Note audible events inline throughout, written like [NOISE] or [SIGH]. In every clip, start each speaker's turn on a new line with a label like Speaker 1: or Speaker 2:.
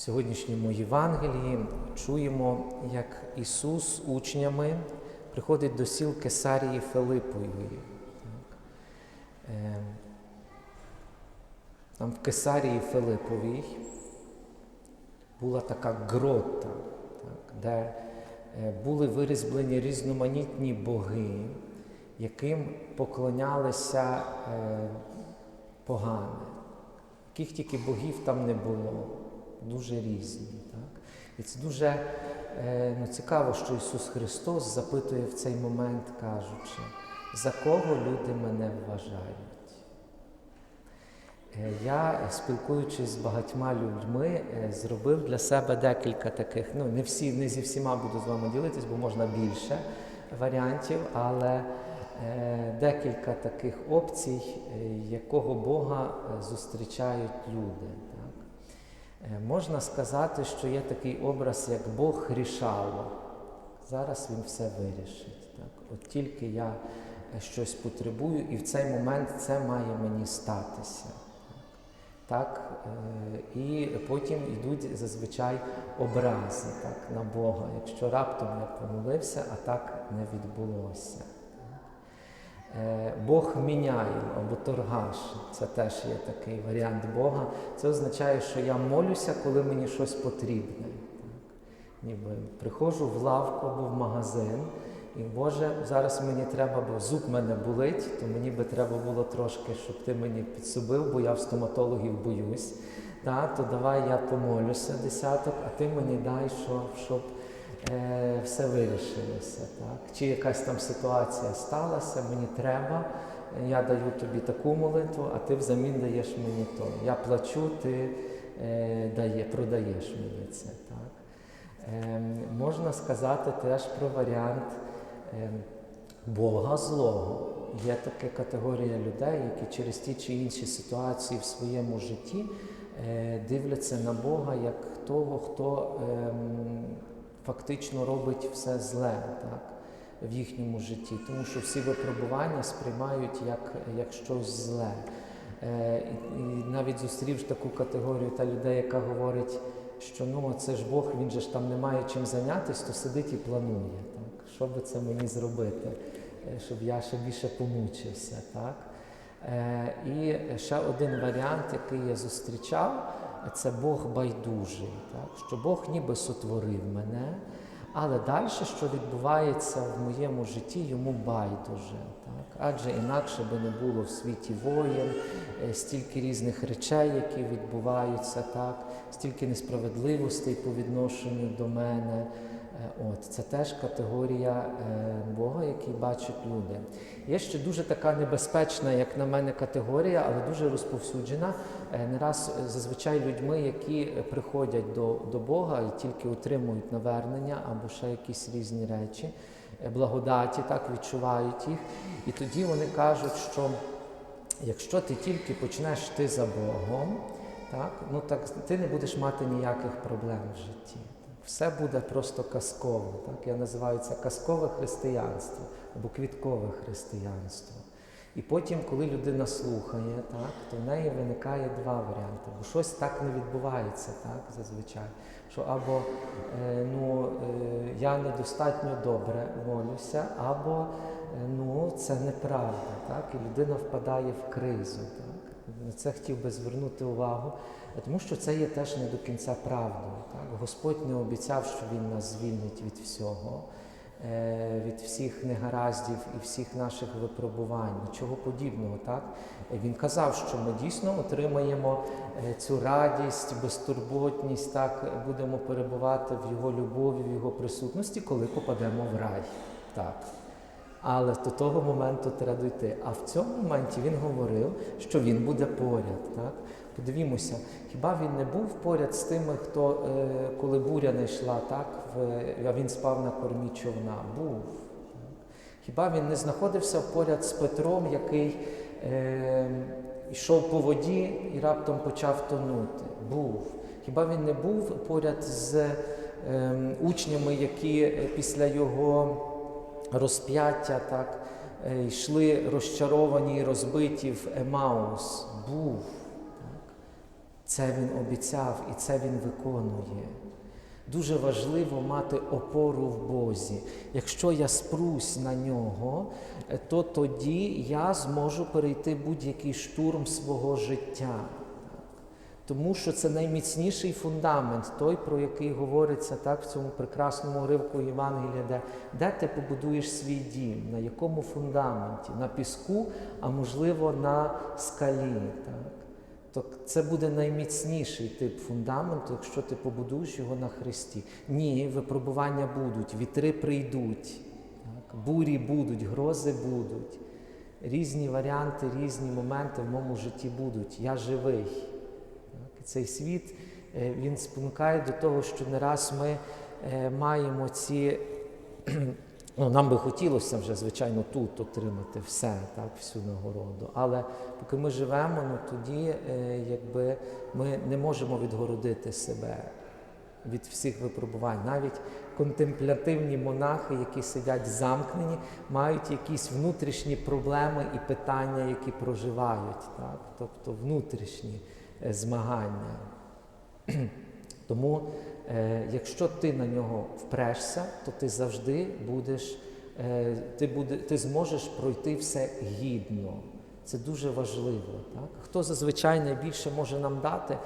Speaker 1: В сьогоднішньому Євангелії чуємо, як Ісус з учнями приходить до сіл Кесарії Филипової. Е, Там в Кесарії Филиповій була така грота, де е, були вирізблені різноманітні боги, яким поклонялися е, погане. Яких тільки богів там не було, дуже різні. Так? І це дуже е, ну, цікаво, що Ісус Христос запитує в цей момент, кажучи, за кого люди мене вважають. Е, Я, спілкуючись з багатьма людьми, е, зробив для себе декілька таких. Ну, не всі, не зі всіма буду з вами ділитись, бо можна більше варіантів, але декілька таких опцій, якого Бога зустрічають люди. Так? Е, Можна сказати, що є такий образ, як Бог рішало. Зараз він все вирішить. Так? От тільки я е, щось потребую, і в цей момент це має мені статися. Так? Е, І потім йдуть зазвичай образи так, на Бога, якщо раптом я помолився, а так не відбулося. Е, Бог міняє або торгаш, це теж є такий варіант Бога. Це означає, що я молюся, коли мені щось потрібне. Ніби приходжу в лавку або в магазин, і Боже, зараз мені треба, бо зуб мене болить, то мені би треба було трошки, щоб ти мені підсобив, бо я в стоматологів боюсь. Та, то давай я помолюся десяток, а ти мені дай, що, щоб е, все вирішилося. Так? Чи якась там ситуація сталася, мені треба, я даю тобі таку молитву, а ти взамін даєш мені то. Я плачу, ти е, дає, продаєш мені це. Так? Е, можна сказати теж про варіант е, Бога злого. Є така категорія людей, які через ті чи інші ситуації в своєму житті е, дивляться на Бога як того, хто ем, фактично робить все зле так, в їхньому житті, тому що всі випробування сприймають як, як щось зле. Е, і, навіть зустрівши таку категорію та людей, яка говорить, що ну це ж Бог, він же ж там не має чим зайнятися, то сидить і планує. Так? Що би це мені зробити, е, щоб я ще більше помучився. Так? Е, і ще один варіант, який я зустрічав, це Бог байдужий, так? що Бог ніби сотворив мене, але далі, що відбувається в моєму житті, йому байдуже. Так? Адже інакше би не було в світі воєн, е, стільки різних речей, які відбуваються, так? стільки несправедливостей по відношенню до мене. Е, От, це теж категорія е, Бога, який бачать люди. Є ще дуже така небезпечна, як на мене, категорія, але дуже розповсюджена. Е, не раз зазвичай людьми, які приходять до, до Бога і тільки отримують навернення або ще якісь різні речі, благодаті, так відчувають їх. І тоді вони кажуть, що якщо ти тільки почнеш йти за Богом, так, ну так ти не будеш мати ніяких проблем в житті. Все буде просто казково. Так? Я називаю це казкове християнство або квіткове християнство. І потім, коли людина слухає, так, то в неї виникає два варіанти. Бо щось так не відбувається, так, зазвичай. Що або е, ну, е, я недостатньо добре молюся, або е, ну, це неправда. Так, і людина впадає в кризу. Так. На це хотів би звернути увагу, тому що це є теж не до кінця правдою. Так? Господь не обіцяв, що Він нас звільнить від всього, е, від всіх негараздів і всіх наших випробувань, нічого подібного. Так? Він казав, що ми дійсно отримаємо е, цю радість, безтурботність, так? будемо перебувати в Його любові, в Його присутності, коли попадемо в рай. Так. Але до того моменту треба дійти. А в цьому моменті він говорив, що він буде поряд. Так? Подивімося, хіба він не був поряд з тими, хто, е, коли буря не йшла, так, а він спав на кормі човна? Був. Хіба він не знаходився поряд з Петром, який е, йшов по воді і раптом почав тонути? Був. Хіба він не був поряд з е, учнями, які після його розп'яття, так, е, йшли розчаровані і розбиті в Емаус. Був. Це Він обіцяв і це Він виконує. Дуже важливо мати опору в Бозі. Якщо я спрусь на нього, е, то тоді я зможу перейти будь-який штурм свого життя. Тому що це найміцніший фундамент, той, про який говориться так в цьому прекрасному уривку Євангелія, де, де ти побудуєш свій дім, на якому фундаменті? На піску, а можливо на скалі. Так? То це буде найміцніший тип фундаменту, якщо ти побудуєш його на Христі. Ні, випробування будуть, вітри прийдуть, так? бурі будуть, грози будуть. Різні варіанти, різні моменти в моєму житті будуть. Я живий. Так? Цей світ е, він спонукає до того, що не раз ми е, маємо ці. Ну, нам би хотілося вже, звичайно, тут отримати все, так, всю нагороду. Але поки ми живемо, ну тоді е, якби ми не можемо відгородити себе від всіх випробувань. Навіть контемплятивні монахи, які сидять замкнені, мають якісь внутрішні проблеми і питання, які проживають, так? тобто внутрішні е, змагання. [CLEARS THROAT] Тому, якщо ти на нього впрешся, то ти завжди будеш, е, ти, буде, ти зможеш пройти все гідно. Це дуже важливо. Так? Хто зазвичай найбільше може нам дати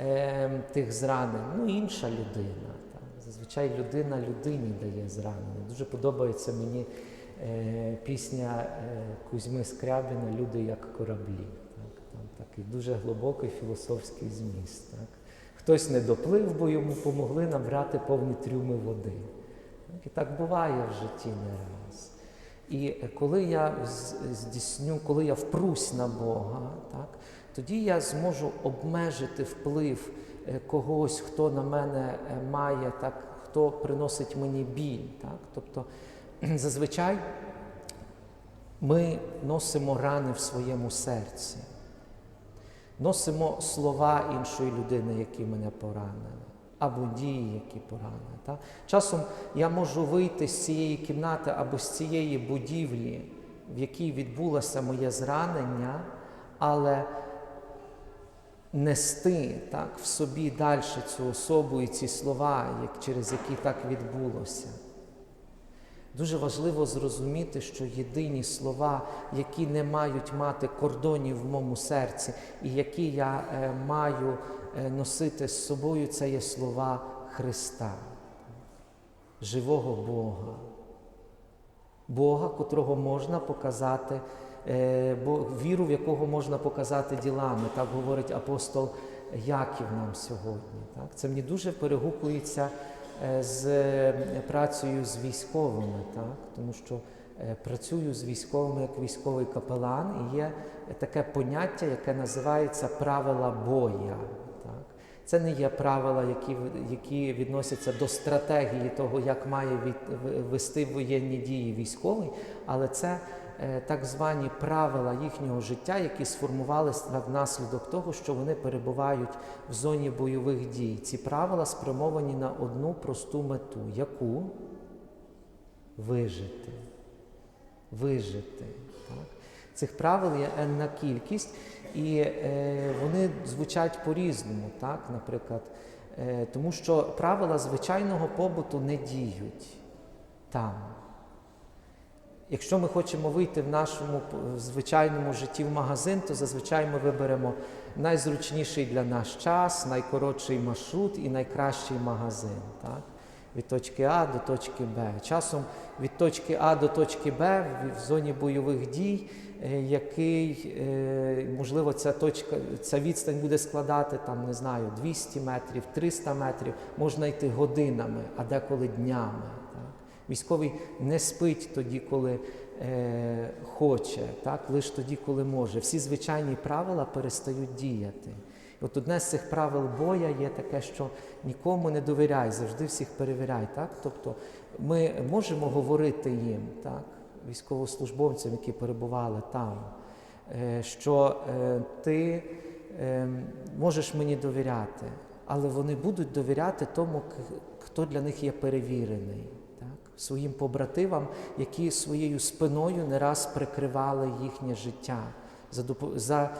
Speaker 1: е, тих зранень? Ну, інша людина. Так? Зазвичай людина людині дає зранення. Дуже подобається мені е, пісня е, Кузьми Скрябіна Люди як кораблі. Так? Там такий дуже глибокий філософський зміст. Так? Хтось не доплив, бо йому помогли набрати повні трюми води. І так буває в житті не раз. І коли я здійсню, коли я впрусь на Бога, так, тоді я зможу обмежити вплив е, когось, хто на мене е, має, так, хто приносить мені біль. Так. Тобто [CLEARS THROAT] зазвичай ми носимо рани в своєму серці. Носимо слова іншої людини, які мене поранили, або дії, які поранили. Так? Часом я можу вийти з цієї кімнати або з цієї будівлі, в якій відбулося моє зранення, але нести так, в собі далі цю особу і ці слова, як, через які так відбулося. Дуже важливо зрозуміти, що єдині слова, які не мають мати кордонів в моєму серці, і які я е, маю е, носити з собою, це є слова Христа, живого Бога, Бога, котрого можна показати, е, віру, в якого можна показати ділами, так говорить апостол Яків нам сьогодні. Це мені дуже перегукується з працею з військовими, так? тому що е, працюю з військовими як військовий капелан, і є таке поняття, яке називається правила боя. Так? Це не є правила, які які відносяться до стратегії того, як має від, вести воєнні дії військовий, але це е, так звані правила їхнього життя, які сформувалися внаслідок того, що вони перебувають в зоні бойових дій. Ці правила спрямовані на одну просту мету, яку вижити. Вижити. Так? Цих правил є енна кількість, і е, вони звучать по-різному, так? наприклад, е, тому що правила звичайного побуту не діють там. Якщо ми хочемо вийти в нашому звичайному житті в магазин, то зазвичай ми виберемо найзручніший для нас час, найкоротший маршрут і найкращий магазин. Так? Від точки А до точки Б. Часом від точки А до точки Б в зоні бойових дій, який, можливо, ця точка, ця відстань буде складати там, не знаю, 200 метрів, 300 метрів, можна йти годинами, а деколи днями. Військовий не спить тоді, коли е, хоче, так? лише тоді, коли може. Всі звичайні правила перестають діяти. От одне з цих правил боя є таке, що нікому не довіряй, завжди всіх перевіряй. Так? Тобто ми можемо говорити їм, так? військовослужбовцям, які перебували там, е, що е, ти е, можеш мені довіряти, але вони будуть довіряти тому, хто для них є перевірений своїм побратимам, які своєю спиною не раз прикривали їхнє життя, за, за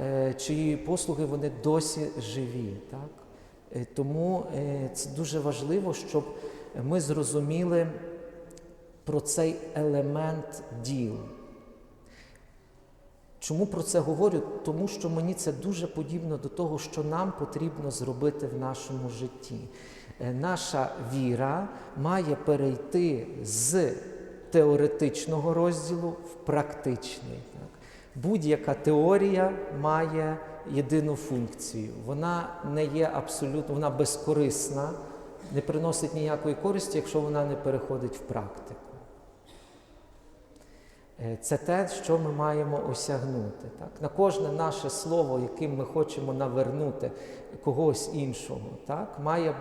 Speaker 1: е, чиї послуги вони досі живі. Так? Е, Тому е, це дуже важливо, щоб ми зрозуміли про цей елемент діл. Чому про це говорю? Тому що мені це дуже подібно до того, що нам потрібно зробити в нашому житті. Е, Наша віра має перейти з теоретичного розділу в практичний. Будь-яка теорія має єдину функцію. Вона не є абсолютно, вона безкорисна, не приносить ніякої користі, якщо вона не переходить в практику. Е, Це те, що ми маємо осягнути. Так? На кожне наше слово, яким ми хочемо навернути когось іншого, так? має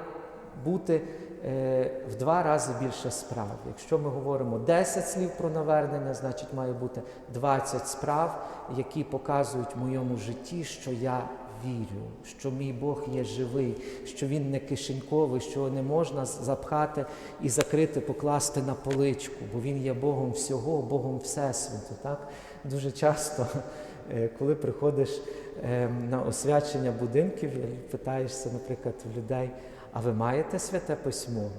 Speaker 1: бути е, в два рази більше справ. Якщо ми говоримо 10 слів про навернення, значить має бути 20 справ, які показують в моєму житті, що я вірю, що мій Бог є живий, що Він не кишеньковий, що не можна запхати і закрити, покласти на поличку, бо Він є Богом всього, Богом Всесвіту. Так? Дуже часто, е, коли приходиш е, на освячення будинків, питаєшся, наприклад, в людей, а ви маєте святе письмо?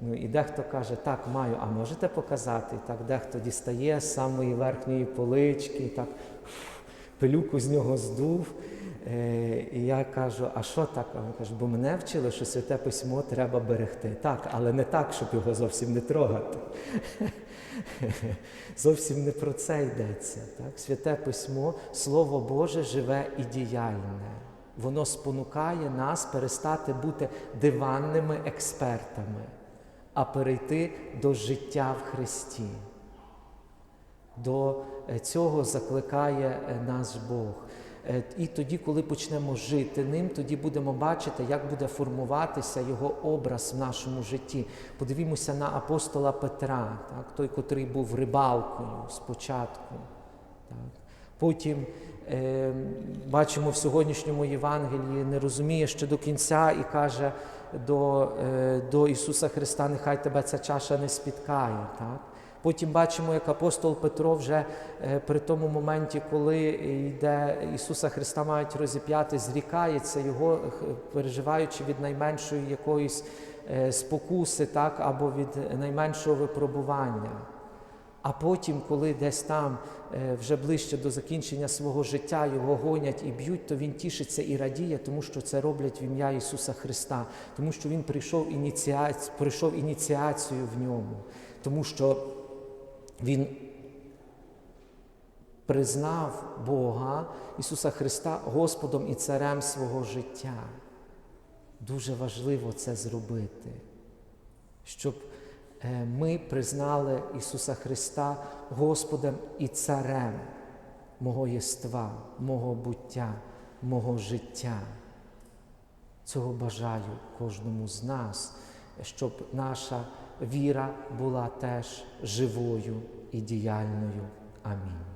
Speaker 1: Ну, і дехто каже, так, маю, а можете показати? І так дехто дістає з самої верхньої полички, і так пилюку з нього здув. Е, І я кажу, а що так? Він каже, бо мене вчили, що святе письмо треба берегти. Так, але не так, щоб його зовсім не трогати. [LAUGHS] Зовсім не про це йдеться. Так? Святе письмо, Слово Боже живе і діяльне. Воно спонукає нас перестати бути диванними експертами, а перейти до життя в Христі. До е, цього закликає е, нас Бог. Е, І тоді, коли почнемо жити ним, тоді будемо бачити, як буде формуватися його образ в нашому житті. Подивімося на апостола Петра, так, той, котрий був рибалкою спочатку. Так. Потім е, бачимо в сьогоднішньому Євангелії, не розуміє ще до кінця і каже до, е, до Ісуса Христа, нехай тебе ця чаша не спіткає. Так? Потім бачимо, як апостол Петро вже е, при тому моменті, коли йде Ісуса Христа мають розіп'яти, зрікається його, переживаючи від найменшої якоїсь е, спокуси, так, або від найменшого випробування. А потім, коли десь там е, вже ближче до закінчення свого життя його гонять і б'ють, то він тішиться і радіє, тому що це роблять в ім'я Ісуса Христа, тому що Він прийшов, ініціац... пройшов ініціацію в ньому, тому що Він признав Бога, Ісуса Христа, Господом і Царем свого життя. Дуже важливо це зробити, щоб е, ми признали Ісуса Христа Господом і Царем мого єства, мого буття, мого життя. Цього бажаю кожному з нас, щоб наша віра була теж живою і діяльною. Амінь.